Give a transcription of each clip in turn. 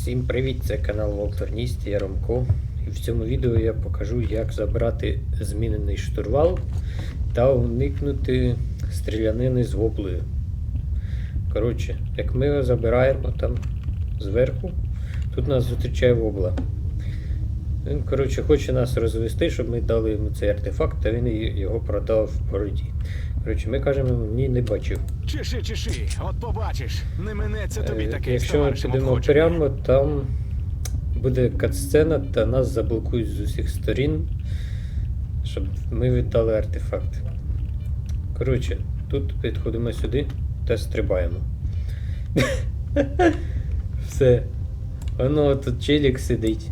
Всім привіт! Це канал Волтерніст, я Ромко. І в цьому відео я покажу, як забрати змінений штурвал та уникнути стрілянини з воблею. Коротше, як ми його забираємо там зверху, тут нас зустрічає вобла. Він, коротше, хоче нас розвести, щоб ми дали йому цей артефакт, та він його продав в городі. Коротше, ми кажемо, ні, не бачив. Чеши, чеши, от побачиш, не минеться тобі Е, такий з Якщо ми підемо прямо, там буде катсцена та нас заблокують з усіх сторін, щоб ми віддали артефакт. Коротше, тут підходимо сюди та стрибаємо. Все. Воно тут челік сидить.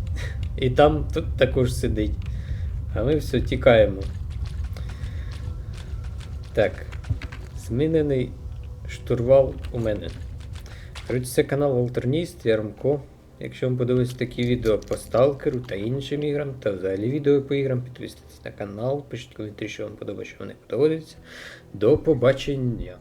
І там тут також сидить. А ми все тікаємо. Так. Змінений штурвал у мене. Коротше, це канал Волтерніст, я. Якщо вам подобаються такі відео по сталкеру та іншим іграм, та взагалі відео по іграм, підписуйтесь на канал, пишіть коментарі, що вам подобається, що вам не подобається. До побачення!